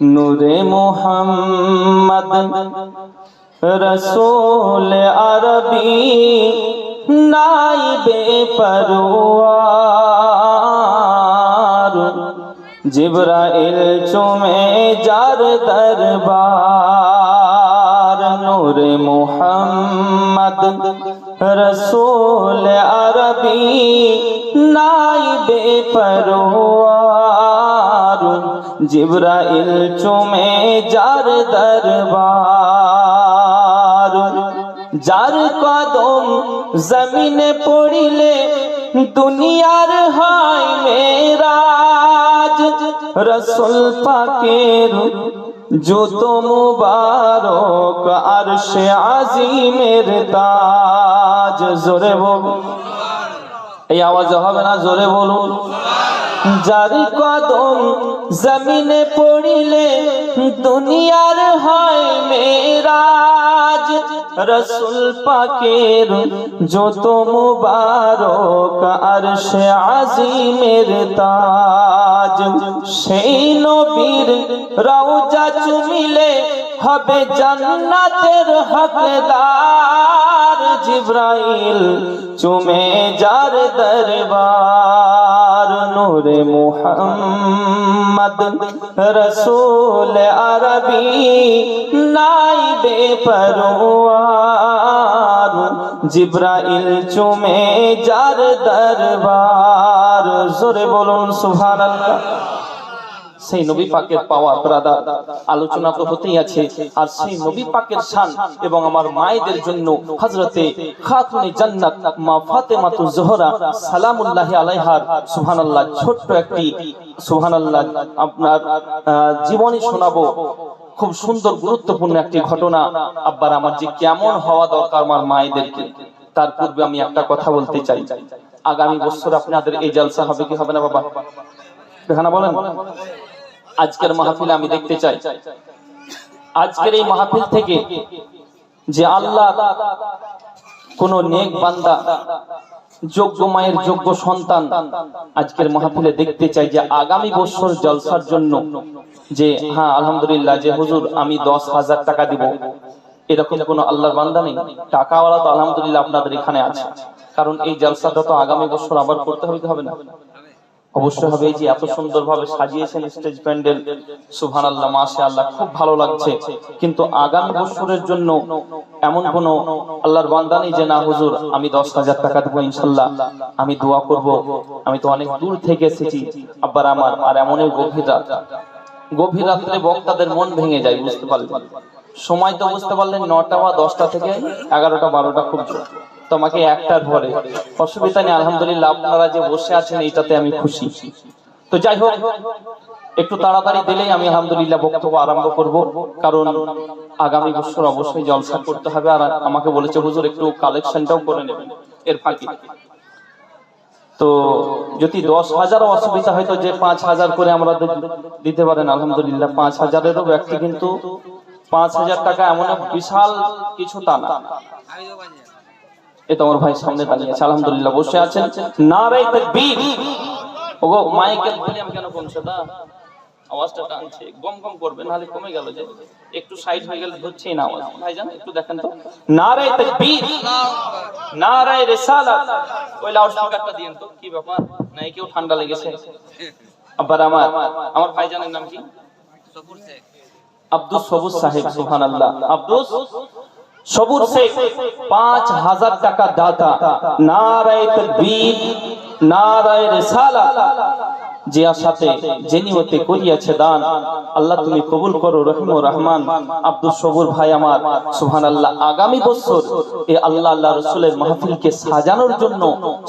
নূরে মোহাম্মদ রসুল আরবি নাইবে পরওয়ার। জিব্রাইল চুমে যার দরবার, নূরে মোহাম্মদ রসুল আরবি নাইবে পরওয়ার। জিব্রাইল চুমে যার দরবার, যার কদম জমিনে পড়িলে দুনিয়ার হয় মেরাজ। রসুল পাকের যত মুবারক আরশে আজিমের তাজ। জোরে বল এই আওয়াজ হবে না? জোরে বলুন। যার কদম জমিনে পড়িলে দুনিয়ার হয় মেরাজ। রসুল পাকের যত মুবারক আরশে আজিমের তাজ। সেই নবীর রওজা চুমিলে হবে জান্নাতের হকদার। জিব্রাইল চুমে যার দরবার। নূরে মুহাম্মদ রসুল আরবি নাইবে পরোয়ার জিব্রাইল চুমে যার দরবার। জোরে বলুন সুবহানাল্লাহ। সেই নবী পাকের পাওয়া ব্রাদার আলোচনা তো হতেই আছে। আর সেই নবী পাকের শান এবং আমার মায়েদের জন্য হযরতে খাতুনে জান্নাত মা ফাতেমাতু জোহরা সালামুল্লাহ আলাইহার সুবহানাল্লাহ ছোট্ট একটি সুবহানাল্লাহ আপনার জীবনী শোনাবো। খুব সুন্দর গুরুত্বপূর্ণ একটি ঘটনা। আব্বার আমার যে কেমন হওয়া দরকার আমার মায়েদেরকে, তার পূর্বে আমি একটা কথা বলতে চাই। আগামী বছর আপনাদের এই জলসা হবে কি হবে না বাবা? দেখানা বলেন। আজকের মাহফিল আমি দেখতে চাই। আজকের এই মাহফিল থেকে যে আল্লাহ কোন নেক বান্দা, যোগ্য মায়ের যোগ্য সন্তান আজকের মাহফিলে দেখতে চাই যে আগামী বছর জলসার জন্য যে হ্যাঁ আলহামদুলিল্লাহ, যে হুজুর, আমি দশ হাজার টাকা দিব। এরকম কোন আল্লাহর বান্দা নেই? টাকাওয়ালা তো আলহামদুলিল্লাহ আপনাদের এখানে আছে। কারণ এই জলসাটা তো আগামী বছর আবার করতে হবে হবে না? অবশ্যই হবে যে এত সুন্দর ভাবে সাজিয়েছেন স্টেজ প্যান্ডেল। সুহান আল্লাহ মাসে আল্লাহ খুব ভালো লাগছে। কিন্তু আগামী বছরের জন্য এমন কোন আল্লাহর বান্দা নেই যে, না, হুজুর, আমি দশ হাজার টাকা দেবো ইনশাল্লাহ। আমি দোয়া করব। আমি তো অনেক দূর থেকে এসেছি। আব্বার আমার, আর এমনই গভীর রাত। গভীর রাত্রে বক্তাদের মন ভেঙে যায়, বুঝতে পারলেন। সময় তো বুঝতে পারলেন, নটা বা দশটা থেকে এগারোটা, বারোটা খুব জোর। তোমাকে একটার পরে। অসুবিধা নেই, আলহামদুলিল্লাহ, আপনারা যে বসে আছেন, এইটাতে আমি খুশি। তো যাই হোক, একটু তাড়াতাড়ি দিলেই আমি আলহামদুলিল্লাহ বক্তব্য আরম্ভ করব। কারণ আগামী বছর অবশ্যই জলসা করতে হবে, আর আমাকে বলেছে, হুজুর, একটু কালেকশনটাও করে নেবেন এর ফাঁকে। তো যদি দশ হাজারও অসুবিধা হয়তো যে পাঁচ হাজার করে আমরা দিতে পারেন, আলহামদুলিল্লাহ, পাঁচ হাজারেরও ব্যক্তি কিন্তু পাঁচ হাজার টাকা এমন বিশাল কিছু তা না। এ তো আমার ভাই সামনে দাঁড়িয়ে আছে আলহামদুলিল্লাহ বসে আছেন। নারাই তাকবীর। ওগো ভলিউম কেন কমছে আওয়াজটা টানছে গম গম করবে নাহলে কমে গেল যে। একটু সাইড হয়ে গেলে ধরছেই না আওয়াজ। ভাইজান একটু দেখেন তো। নারাই তাকবীর। নারাই রিসালাত। ওই লাউডস্পিকারটা দিয়েন তো কি ব্যাপার? নাই কেউ ঠান্ডা লেগেছে। আবার আমার আমার ভাইজানের নাম কি? আব্দুল সবুজ সাহেব সুবহানাল্লাহ। আব্দুল সবুর শেখ পাঁচ হাজার টাকা দাতা নারায় তকবীর নারায় রেসালা যে আশাতে যে নিয়তে করিয়াছে দান, আল্লাহ তুমি কবুল করো, রহিম রহমান। আব্দুল সবুর ভাই আমার সুহান আল্লাহ আগামী বছর এ আল্লাহ আল্লাহ রসুলের মাহফিলকে সাজানোর জন্য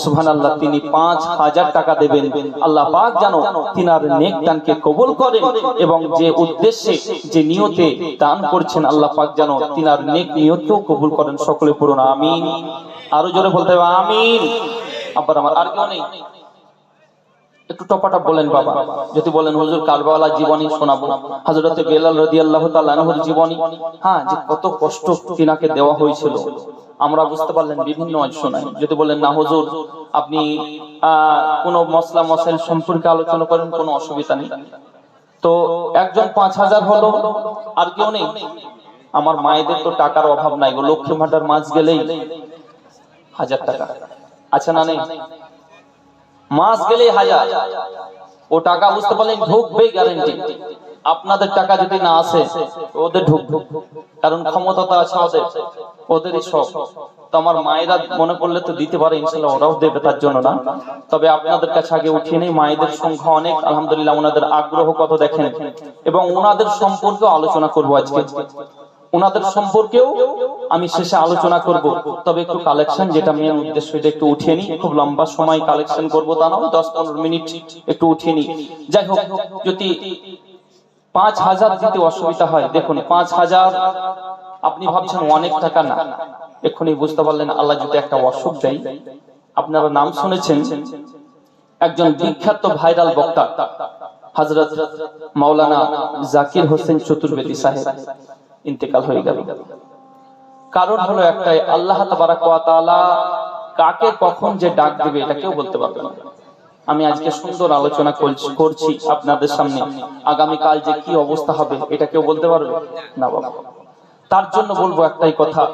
সুহান আল্লাহ তিনি পাঁচ হাজার টাকা দেবেন। আল্লাহ পাক জানো তিনার নেক দানকে কবুল করেন এবং যে উদ্দেশ্যে যে নিয়তে দান করছেন, আল্লাহ পাক জানো তিনার নেক নিয়তকেও কবুল করেন। সকলে পূরণ আমিন। আরও জোরে বলতে হবে, আমিন। আবার আমার আর কেউ নেই। একটু টপাটপ বলেন বাবা। যদি বলেন, হুজুর কারবালা জীবনী শোনাবো। হযরতে বেলাল রাদিয়াল্লাহু তাআলা আনহুর জীবনী। হ্যাঁ যে কত কষ্ট তিনাকে দেওয়া হয়েছিল। আমরা বুঝতে পারলেন বিভিন্ন শোনাই যদি বলেন, না হুজুর, আপনি কোনো মশলা মশাইল সম্পর্কে আলোচনা করেন, কোনো অসুবিধা নেই। তো একজন পাঁচ হাজার হলো, আর কেউ নেই। আমার মায়েদের তো টাকার অভাব নাই গো, লক্ষ্মী ভান্ডার মাছ গেলেই হাজার টাকা। আচ্ছা না নেই? মাস গেলেই হাজার। ও টাকা বুঝতে পারলেন ঢুকবেই গ্যারেন্টি আপনাদের টাকা যদি না আসে, ওদের ঢুকবে। কারণ ক্ষমতা তো আছে ওদের। ওদেরই সব। তো আমার মায়েরা মনে করলে তো দিতে পারে, ইনশাল্লাহ ওরাও দেবে তার জন্য না। তবে আপনাদের কাছে আগে উঠিয়ে নেই, মায়েদের সংখ্যা অনেক। আলহামদুলিল্লাহ, ওনাদের আগ্রহ কত দেখেন। এবং ওনাদের সম্পর্কে আলোচনা করব আজকে। ওনাদের সম্পর্কেও আমি শেষে আলোচনা করব। তবে একটু কালেকশন যেটা মেন উদ্দেশ্য, এটা একটু উঠিয়ে নিই। খুব লম্বা সময় কালেকশন করব তা নয় দশ পনেরো মিনিট একটু উঠিয়ে নিই। যাই হোক, যদি পাঁচ হাজার দিতে অসুবিধা হয়, দেখুন, পাঁচ হাজার আপনি ভাবছেন অনেক টাকা, না। এক্ষুনি বুঝতে পারলেন, আল্লাহ যদি একটা অসুখ দেয়, আপনারা নাম শুনেছেন? একজন বিখ্যাত ভাইরাল বক্তা হজরত মাওলানা জাকির হোসেন চতুর্বেদী সাহেব। ইন্তেকাল হয়ে গেল। কারণ হলো একটাই, আল্লাহ কাকে কখন যে ডাক দিবে এটা কেউ বলতে পারবে না। আমি আজকে সুন্দর আলোচনা করছি- করছি আপনাদের সামনে। আগামীকাল যে কি অবস্থা হবে এটা কেউ বলতে পারবে? না বাবা। তার জন্য বলব একটাই কথা।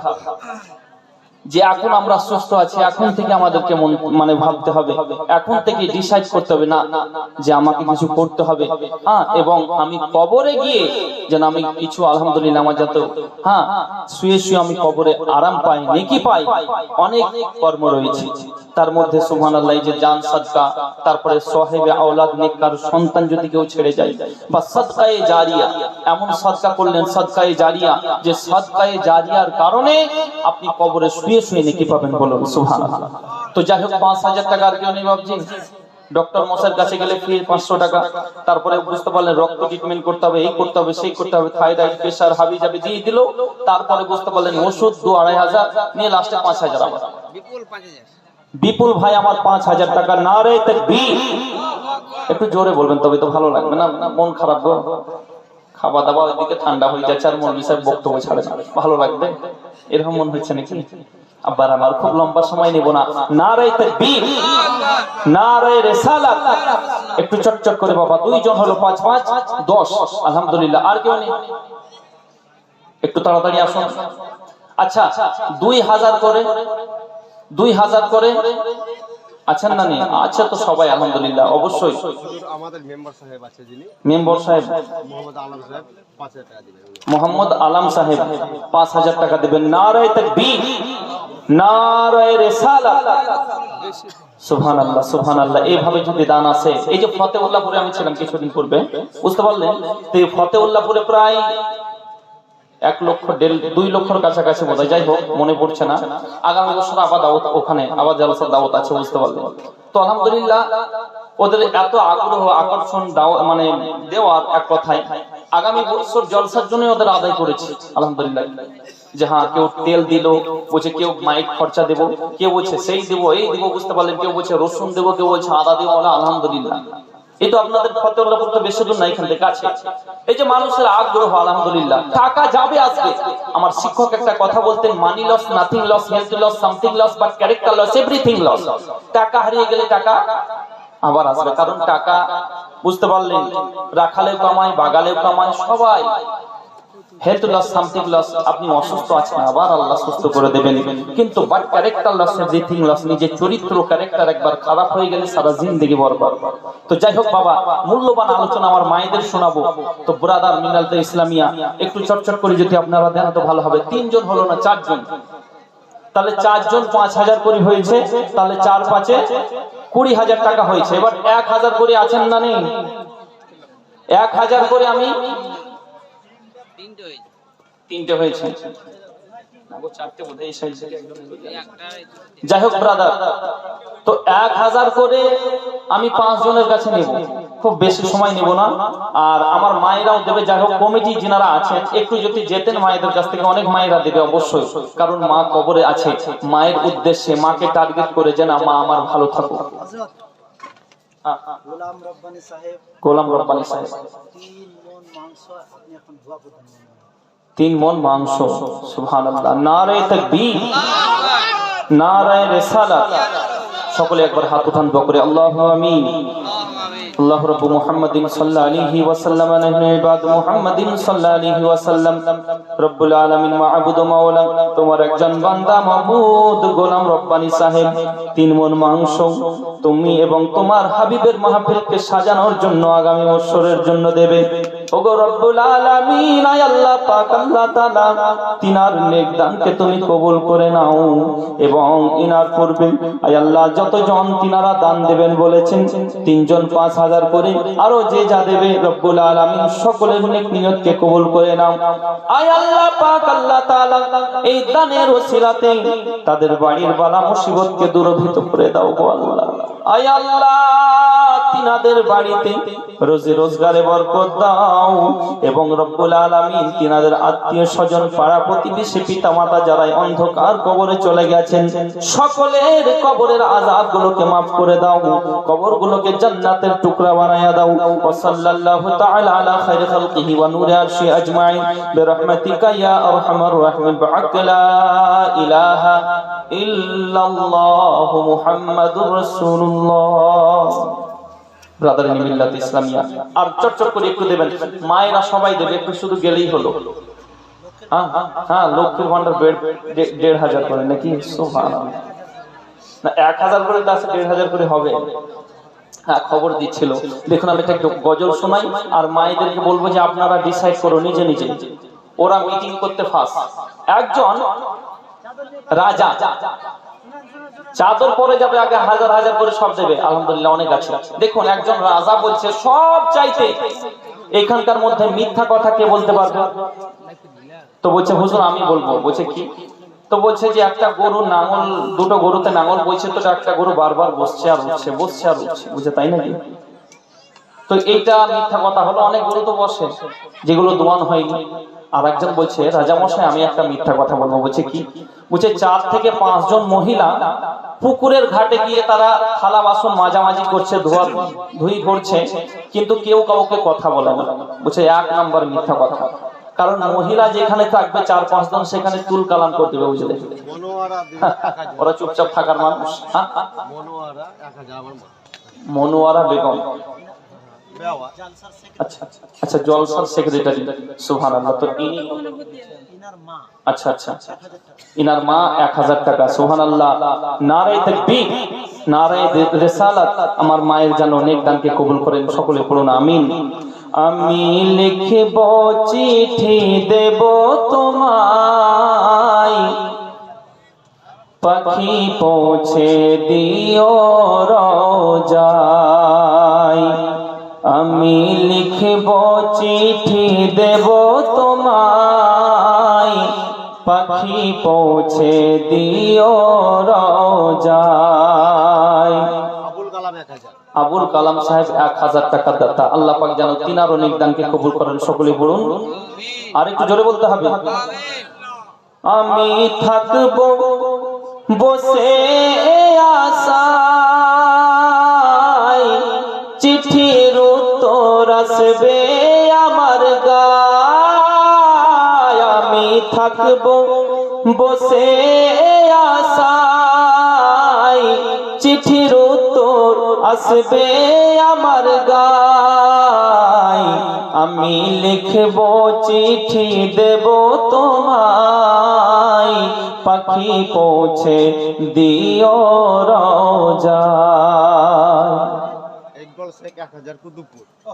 যে এখন আমরা সুস্থ আছি, এখন থেকে আমাদেরকে মানে ভাবতে হবে। এখন থেকে ডিসাইড করতে হবে না, যে আমাকে কিছু করতে হবে। হ্যাঁ এবং আমি কবরে গিয়ে যেন আমি কিছু আলহামদুলিল্লাহ আমার যাতে হ্যাঁ শুয়ে শুয়ে আমি কবরে আরাম পাই, নেকি পাই, অনেক কর্ম রয়েছে। তার মধ্যে সুবহান আল্লাহ যে জান সাদকা, তারপরে সাহেবে আওলাদ, নেককার সন্তান যদি কেউ ছেড়ে যায়, বা সাদকায়ে জারিয়া, এমন সাদকা করলেন, সাদকায়ে জারিয়া, যে সাদকায়ে জারিয়ার কারণে আপনি কবরে শুয়ে শুয়ে নেকি পাবেন বলুন সুবহানাল্লাহ। তো যাই হোক পাঁচ হাজার টাকা আর কেউ নেই ভাবছি। ডক্টর মশাইয়ের কাছে গেলে ফ্রি পাঁচশো টাকা। তারপরে বুঝতে পারলেন রক্ত ট্রিটমেন্ট করতে হবে এই করতে হবে সেই করতে হবে থাইরয়েড প্রেশার হাবি জাবি দিয়ে দিল। তারপরে বুঝতে পারলেন ওষুধ দু আড়াই হাজার নিয়ে লাস্টে পাঁচ হাজার আবার বিপুল ভাই আমার পাঁচ হাজার টাকা। না রে তাকবীর একটু জোরে বলবেন তবে তো ভালো লাগবে না মন খারাপ গো। খাওয়া দাওয়া ওইদিকে ঠান্ডা হয়ে যাচ্ছে আর মন সাহেব বক্তব্য ছাড়ে। ভালো লাগবে? এরকম মন হচ্ছে নাকি? আবার আমার খুব লম্বা সময় নেব না। না রে তাকবীর না রে রিসালাত। একটু চটচট করে বাবা, দুইজন হলো পাঁচ পাঁচ, দশ। আলহামদুলিল্লাহ, আর কেউ নেই। একটু তাড়াতাড়ি আসুন। আচ্ছা দুই হাজার করে, দুই হাজার করে আছেন না নেই আচ্ছা তো সবাই আলহামদুলিল্লাহ অবশ্যই। আমাদের মেম্বার সাহেব আছে যিনি মেম্বার সাহেব। মোহাম্মদ আলম সাহেব পাঁচ হাজার টাকা দিবেন মোহাম্মদ আলম সাহেব পাঁচ হাজার টাকা দেবেন নারায় তাকবীর নারায় রেসালাত। সুবহান আল্লাহ সুবহান আল্লাহ এইভাবে যদি দান আছে এই যে ফতেউল্লাহপুরে আমি ছিলাম কিছুদিন পূর্বে বুঝতে পারলেন? তো এই ফতেউল্লাহপুরে প্রায় এক লক্ষ দুই লক্ষর কাছাকাছি বোধ যাই হোক, মনে পড়ছে না। আগামী বছর আবার দাওয়াত ওখানে, আবার জলসার দাওয়াত আছে, বুঝতে পারলেন। তো আলহামদুলিল্লাহ, ওদের এত আগ্রহ, আকর্ষণ মানে দেওয়ার এক কথায়, আগামী বছর জলসার জন্য ওদের আদায় করেছি, আলহামদুলিল্লাহ। যে হ্যাঁ কেউ তেল দিল, বলছে কেউ মাইক খরচা দেবো, কেউ বলছে সেই দেবো, এই দেবো, বুঝতে পারলেন, কেউ বলছে রসুন দেবো, কেউ বলছে আদা দেবো আলহামদুলিল্লাহ। এই আপনাদের ফতেউল্লাহপুর তো বেশি দূর না, এখান থেকে কাছে। এই যে মানুষের আগ্রহ, আলহামদুলিল্লাহ। টাকা যাবে আসবে আমার শিক্ষক একটা কথা বলতেন money loss nothing loss health loss something loss but character loss everything loss টাকা হারিয়ে গেলে টাকা আবার আসবে, কারণ টাকা বুঝতে পারলেন, রাখালেও কামায়, বাগালেও কামায়, সবাই। হেলথ লস সামথিং লস আপনি অসুস্থ আছেন, আবার আল্লাহ সুস্থ করে দেবেন। কিন্তু but character loss everything loss নিজের চরিত্র ক্যারেক্টার একবার খারাপ হয়ে গেলে সারা জিন্দগি বরবাদ। তো যাই হোক বাবা, মূল্যবান আলোচনা আমার মায়েদের শোনাবো। তো ব্রাদার মিনাল ইসলামিয়া, একটু চটচট করে যদি আপনারা দেন তো ভালো হবে। তিনজন হলো না, চারজন। তাহলে চারজন পাঁচ হাজার করে হয়েছে, তাহলে চার পাঁচে কুড়ি হাজার টাকা হয়েছে। এবার এক হাজার করে আছেন না নেই? এক হাজার করে আমি তিনটে হয়েছে। তিনটে হয়েছে? যাই হোক ব্রাদার তো এক হাজার করে আমি পাঁচ জনের কাছে নেব। খুব বেশি সময় নেব না। আর আমার মায়েরাও দেবে। যাই হোক কমিটি যিনারা আছেন একটু যদি যেতেন মায়েদের কাছ থেকে অনেক মায়েরা দেবে অবশ্যই। কারণ মা কবরে আছে। মায়ের উদ্দেশ্যে মাকে টার্গেট করে যে না মা আমার ভালো হজরত হ্যাঁ, গোলাম রব্বানি সাহেব। গোলাম রব্বানি সাহেব। তিন মন মাংস সকলে একবার হাত উঠান বকরে আল্লাহ আমিন। আল্লাহ রব মুহাম্মাদিন সাল্লাল্লাহু আলাইহি ওয়াসাল্লাম আনহু ইবাদ মুহাম্মাদিন সাল্লাল্লাহু আলাইহি ওয়াসাল্লাম। রব্বুল আলামিন মাবুদ মাওলা তোমার একজন বান্দা মাবুদ গোলাম রব্বানি সাহেব, তিন মন মাংস, তুমি এবং তোমার হাবিবের মাহফিলকে সাজানোর জন্য আগামী বছরের জন্য দেবে। ওগো রব্বুল আলামিন, আয় আল্লাহ, পাক আল্লাহ তাআলা, তিনার নেক দানকে তুমি কবুল করে নাও এবং ইনার পূর্বে, আয় আল্লাহ, যতজন তিনারা দান দেবেন বলেছেন, তিনজন পাঁচ হাজার করে, আরও যে যা দেবে রব্বুল আলামিন সকলের নেক নিয়তকে কবুল করে নাও। আয় আল্লাহ পাক, আল্লাহ তাআলা এই দানের ওসিলাতে তাদের বাড়ির বালা মুসিবতকে দূরভূত করে দাও গো আল্লাহ। তিনাদের বাড়িতে রোজি রোজগারে বরকত দাও। এবং রব্বুল আলামিন তিনাদের আত্মীয় স্বজন, পাড়া প্রতিবেশী পিতা মাতা যারা অন্ধকার কবরে চলে গেছেন, সকলের কবরের আযাব গুলোকে মাফ করে দাও। কবর গুলোকে জান্নাতের টুকরা বানায়া দাও। ওয়া সাল্লাল্লাহু তাআলা আলা খাইরি খালকিহি ওয়া নূরি আরশি আজমাইন। বিরহমাতিকা ইয়া আরহামার রাহিমিন। বিহাক্ক লা ইলাহা করে একটু দেবেন। মায়েরা সবাই দেবে, একটু শুধু গেলেই হলো। হ্যাঁ হ্যাঁ লক্ষ্মীর ভান্ডার দেড় হাজার করে, নাকি। না, এক হাজার করে তো দেড় হাজার করে হবে। হ্যাঁ খবর দিচ্ছিল। দেখুন, আমি একটা গজল শোনাই, আর মায়েদেরকে বলব যে আপনারা ডিসাইড করো নিজে নিজে। ওরা মিটিং করতে ফার্স্ট একজন রাজা। চাদর পরে যাবে, আগে হাজার হাজার করে সব দেবে। আলহামদুলিল্লাহ, অনেক আছে। দেখুন, একজন রাজা বলছে, সব চাইতে এখানকার মধ্যে মিথ্যা কথা কে বলতে পারবে? তো বলছে, হুজুর, আমি বলব। বলছে, কি? তো বলছে যে, একটা গরু নাঙল, দুটো গরুতে নাঙল বইছে, তো একটা গরু বারবার বসছে আর উঠছে, বসছে আর উঠছে। বুঝে, তাই নাকি? তো এইটা মিথ্যা কথা হলো। অনেক গরু তো বসে, যেগুলো দোয়ান হয়নি। আর একজন বলছে রাজা মশাই আমি একটা মিথ্যা কথা বলব। বলছে কি? বলছে চার থেকে পাঁচজন মহিলা পুকুরের ঘাটে গিয়ে তারা থালা বাসন মাঝামাঝি করছে ধোয়া ধুই করছে কিন্তু কেউ কাউকে কথা বলে না। বলছে এক নাম্বার মিথ্যা কথা। কারণ মহিলা যেখানে থাকবে চার পাঁচজন সেখানে তুল কালাম করে দেবে বুঝলে? ওরা চুপচাপ থাকার মানুষ? মনোয়ারা বেগম। আচ্ছা আচ্ছা জলসার সেক্রেটারি সুবহানাল্লাহ, তো ইনি আচ্ছা আচ্ছা ইনার মা এক হাজার টাকা সোহান আল্লাহ নারায় তাকবীর, নারায় রেসালাত, আমার মায়ের যেন অনেক দানকে কবুল করেন, সকলে পড়ুন, আমিন। আমি লিখব চিঠি দেব তোমায়। পাখি পৌঁছে দিও রোজাই আমি লিখব চিঠি দেব তোমায়। পাখি পৌঁছে দিও রোজাই আবুল কালাম সাহেব এক হাজার টাকা দাতা। আল্লাহ পাক যেন তিনার অনেক দানকে কবুল করেন সকলে বলুন। আর একটু জোরে বলতে হবে। আমি থাকব বসে আশায় থাকব বসে আশায়। চিঠির উত্তর আসবে আমার গায়। আমি লিখব চিঠি, দেব তোমায়। পাখি পৌঁছে দিও রোজায়। এক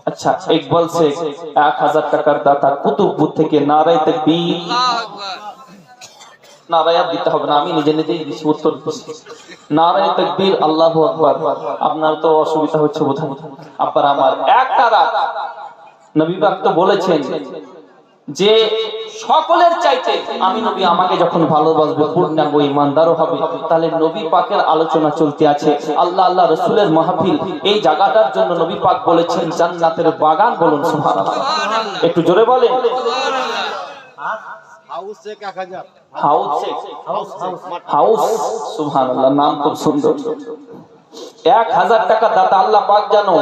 আচ্ছা ইকবাল শেখ, এক হাজার টাকার দাতা কুতুবপুর থেকে নারায় তাকবীর। দিতে হবে না, আমি নিজে নিজেই উত্তর আল্লাহ আপনার তো অসুবিধা হচ্ছে আব্বার আমার তো বলেছেন যে সকলের চাইতে আমি নবী আমাকে যখন ভালোবাসবে পূর্ণাঙ্গ ইমানদারও হবে। তাহলে নবী পাকের আলোচনা চলতে আছে। আল্লাহ আল্লাহ রসুলের মাহফিল এই জায়গাটার জন্য নবী পাক বলেছেন জান্নাতের বাগান বলুন সুবহানাল্লাহ। একটু জোরে বলেন। House house. হাউস সুবহানাল্লাহ নাম খুব সুন্দর। এক হাজার টাকা দাতা আল্লাহ পাক জানো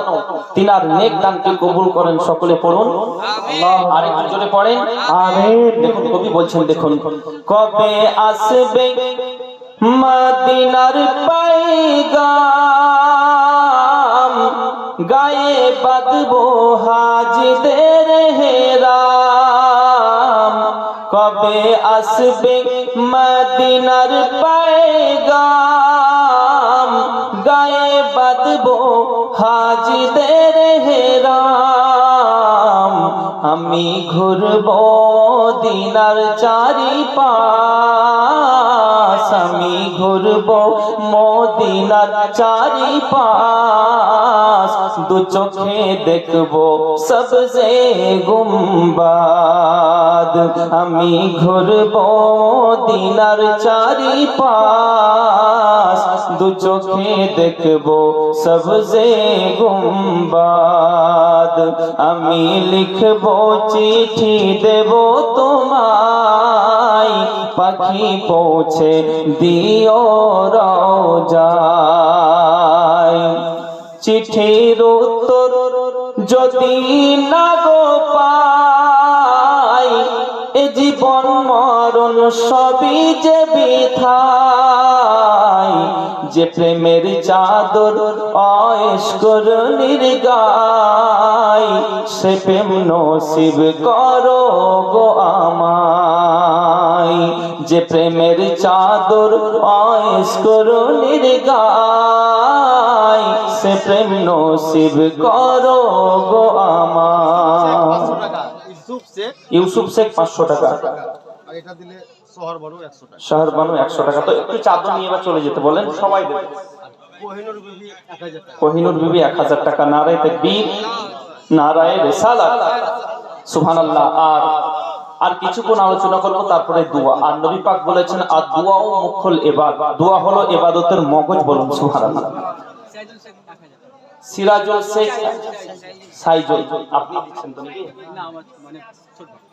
তিনার নেক দানকে কবুল করেন সকলে পড়ুন। আর একটু জোরে পড়েন। আমিন। দেখুন কবি বলছেন দেখুন কবে আসবে মদিনার পাইগাম? গায়ে বাঁধবো হাজিদের হেরাম। কবে আসবে মদিনার পায়গাম হাজিদের হেরাম আমি ঘুরব দিনার চারি পা ঘুরব মদিনার চারি পাশ দু চোখে দেখব সবসে গুম্বাদ। আমি ঘুরব দিনার চারি পাশ দু চোখে দেখব সবসে গুম্বাদ। আমি লিখব চিঠি দেব তোমায় পাখি পৌঁছে দিও রায় চিঠির উত্তর যদি না গো পাই, এ জীবন মরণ সবই যে বিথাই যে প্রেমের চাদর অস্কর নির্গাই সে প্রেম নসিব করো গো আমায়। যে প্রেমের চাদর অস্কর নির্গাই সে প্রেম নসিব করো গো আমায়। ইউসুফ শেখ পাঁচশো টাকা। আর এটা দিলে শহর বড় একশো টাকা। বানু একশো টাকা। তো একটু চাদর নিয়ে এবার চলে যেতে বলেন সবাই কোহিনুর বিবি এক হাজার টাকা। নারায় তাকবীর নারায় রেসালাত। সুবহানাল্লাহ আর আর কিছুক্ষণ আলোচনা করব তারপরে দোয়া। আর নবী পাক বলেছেন আর দোয়া ও মুখল এবাদ দোয়া হলো এবাদতের মগজ বলুন সুবহানাল্লাহ। সিরাজুল শেখ সাইজুল। আপনি দিচ্ছেন তো নাকি?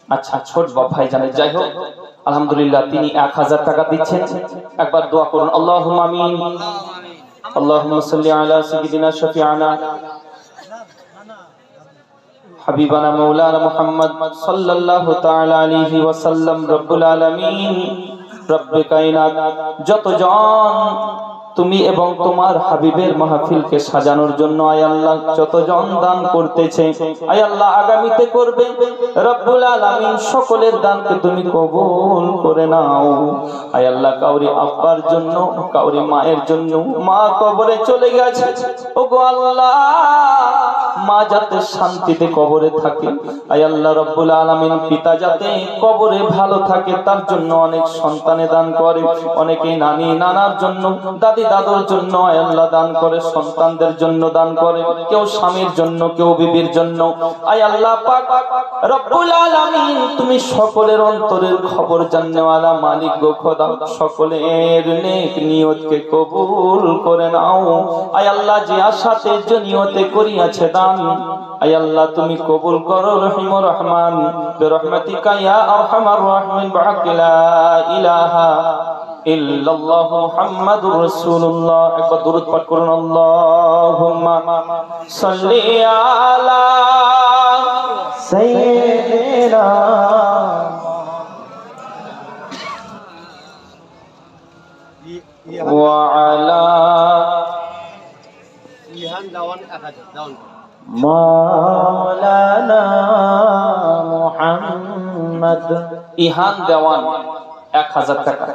আচ্ছা ছোট বা ভাই জানে যাই হোক, আলহামদুলিল্লাহ তিনি এক হাজার টাকা দিচ্ছেন। একবার দোয়া করুন আল্লাহ আমিন। আল্লাহ আলা সিদিনা শফিয়ানা হাবিবানা মৌলানা মোহাম্মদ সাল্লাল্লাহু তাআলা যতজন তুমি এবং তোমার হাবিবের মাহফিলকে সাজানোর জন্য আয় আল্লাহ যতজন দান করতেছে, আয় আল্লাহ আগামীতে করবে। রব্বুল আলামিন সকলের দানকে তুমি কবুল করে নাও। আয় আল্লাহ কাউরি আব্বার জন্য, কাউরি মায়ের জন্য মা কবরে চলে গেছে। ওগো আল্লাহ মা যাতে শান্তিতে কবরে থাকে। আয় আল্লাহ রব্বুল আলামিন, পিতা যাতে কবরে ভালো থাকে, তার জন্য অনেক সন্তানে দান করে অনেকে নানি, নানার জন্য, দাদি, দাদুর জন্য আয় আল্লাহ দান করে, সন্তানদের জন্য দান করে, কেউ স্বামীর জন্য, কেউ বিবির জন্য। আয় আল্লাহ রব্বুল আলামিন, তুমি সকলের অন্তরের খবর জাননেওয়ালা মালিক গো খোদা, সকলের নেক নিয়তকে কবুল করে নাও। আয় আল্লাহ যে আশাতে, যে নিয়তে করিয়াছে, দান আয় আল্লাহ তুমি কবুল করো রহিম রহমান। বিরহমাতিকা ইয়া আরহামার রাহিমিন। বাকিলা ইলাহা ইল্লাল্লাহ মুহাম্মাদুর রাসূলুল্লাহ। একবার দরুদ পাঠ করুন আল্লাহুম্মা সাল্লি আলা সাইয়্যিদিনা ই- ইহান দেওয়ান হাজার দেওয়ান মুহাম্মদ। ইহান দেওয়ান এক হাজার টাকা।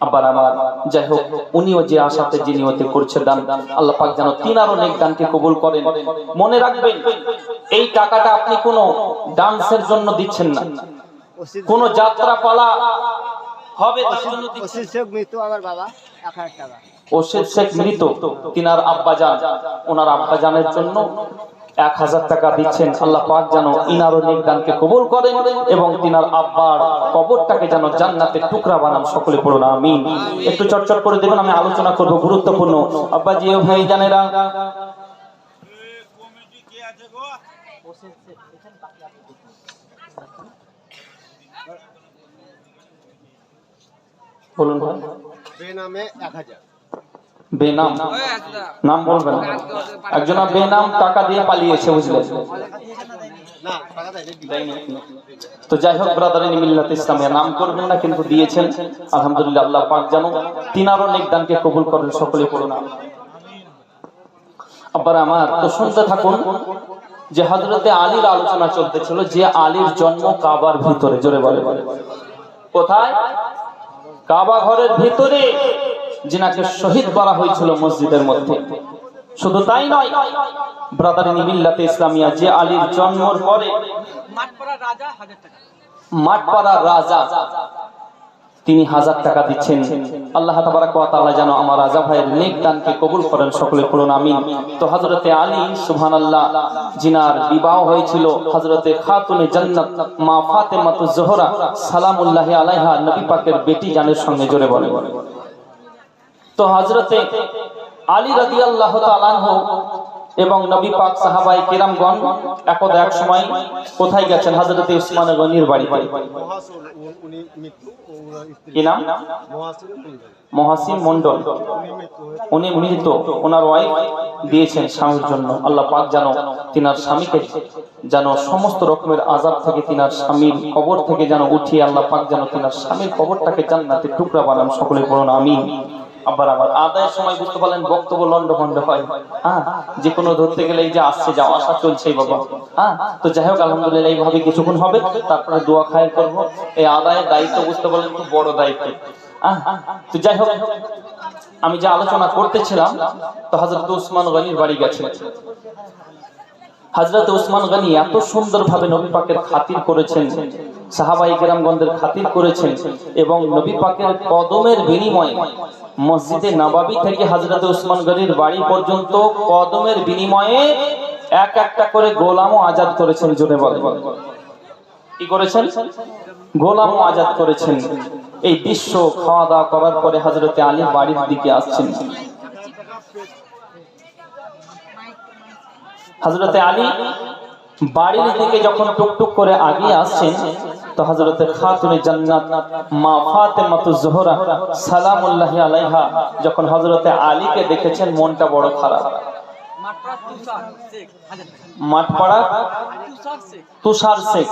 আবার আমার যাই হোক উনিও যে আশাতে যে নিয়তে করছে দান আল্লাহ পাক যেন তিনার অনেক দানকে কবুল করেন। মনে রাখবেন এই টাকাটা আপনি কোনো ডান্সের জন্য দিচ্ছেন না। কোনো যাত্রা পালা হবে তার জন্য দিচ্ছেন শেখ মৃত্যু আমার বাবা এক হাজার টাকা। ওশেদ শেখ মৃত, তিনার আব্বা যান ওনার আব্বা জানের জন্য এক হাজার টাকা দিচ্ছেন। আল্লাহ পাক যেন ইনার অনেক দানকে কবুল করেন এবং তিনার আব্বার কবরটাকে যেন জান্নাতের টুকরা বানান। সকলে পড়ুন, আমিন। একটু চটচট করে দেবেন, আমি আলোচনা করব গুরুত্বপূর্ণ। আব্বা জিও ভাই জানেরা, বলুন ভাই। বেনামে এক হাজার। বেনাম। নাম বলবেন। একজনা বেনাম টাকা দিয়ে পালিয়েছে বুঝলেন তো যাই হোক ব্রাদার মিল্লাত ইসলামিয়া নাম করবেন না কিন্তু দিয়েছেন। আলহামদুলিল্লাহ আল্লাহ পাক জানো তিনারও কবুল করেন সকলে পড়ুন। আবার আমার তো শুনতে থাকুন যে হজরতে আলীর আলোচনা চলতেছিল যে আলীর জন্ম কাবার ভিতরে জোরে বলে কোথায়? কাবা ঘরের ভিতরে। যিনাকে শহীদ করা হয়েছিল মসজিদের মধ্যে। শুধু তাই নয়, ব্রাদার নিবিল্লাতে ইসলামিয়া, যে আলীর জন্মর পরে মাঠপাড়া রাজা, তিনি হাজার টাকা দিচ্ছেন। আল্লাহ যেন আমার রাজা ভাইয়ের নেক দানকে কবুল করেন, সকলে আমিন। তো হযরতে আলী জিনার বিবাহ হয়েছিল হযরতে খাতুনে মা জোহরা, সালামুল্লাহি আলাইহা, নবী পাকের বেটি জানের সঙ্গে জোরে বলে তো হযরতে আলী তাআলা আনহু এবং নবী পাক সাহাবাই কিরামগণ একদা এক সময় কোথায় গেছেন? হযরতে উসমান গনির স্ত্রী কি নাম? মন্ডল উনি মৃত। ওনার ওয়াইফ দিয়েছেন স্বামীর জন্য। আল্লাহ পাক যেন তিনার স্বামীকে যেন সমস্ত রকমের আজাব থেকে তিনার স্বামীর কবর থেকে যেন উঠিয়ে আল্লাহ পাক যেন তিনার স্বামীর কবরটাকে জান্নাতে টুকরা বানান। সকলে বলুন আমি বুঝতে পারলেন হয়। হ্যাঁ? কিছুক্ষণ হবে, তারপরে দোয়া করব। এই আদায়ের দায়িত্ব বুঝতে পারলেন খুব বড় দায়িত্ব। হ্যাঁ? তো যাই হোক, আমি যে আলোচনা করতেছিলাম, তো হজরত উসমান গনির বাড়ি গেছে। হজরত উসমান গনি এত সুন্দর ভাবে নবী পাকের খাতির করেছেন। সাহাবাই কেরামগঞ্জের খাতির করেছেন এবং নবী পাকের কদমের বিনিময়ে মসজিদে নবাবী থেকে হজরত উসমান গনির বাড়ি পর্যন্ত কদমের বিনিময়ে এক একটা করে গোলামও আজাদ করেছেন জোরে বলে করেছেন? গোলামও আজাদ করেছেন। এই দৃশ্য খাওয়া দাওয়া করার পরে হজরতে আলী বাড়ির দিকে আসছেন। হজরতে আলী বাড়ির দিকে যখন টুকটুক করে আগিয়ে আসছেন তো হজরতের খাতুনে জান্নাত মা ফাতেমাতু জোহরা সালামুল্লাহি আলাইহা যখন হজরতে আলীকে দেখেছেন মনটা বড় খারাপ। মাঠপাড়া তুষার শেখ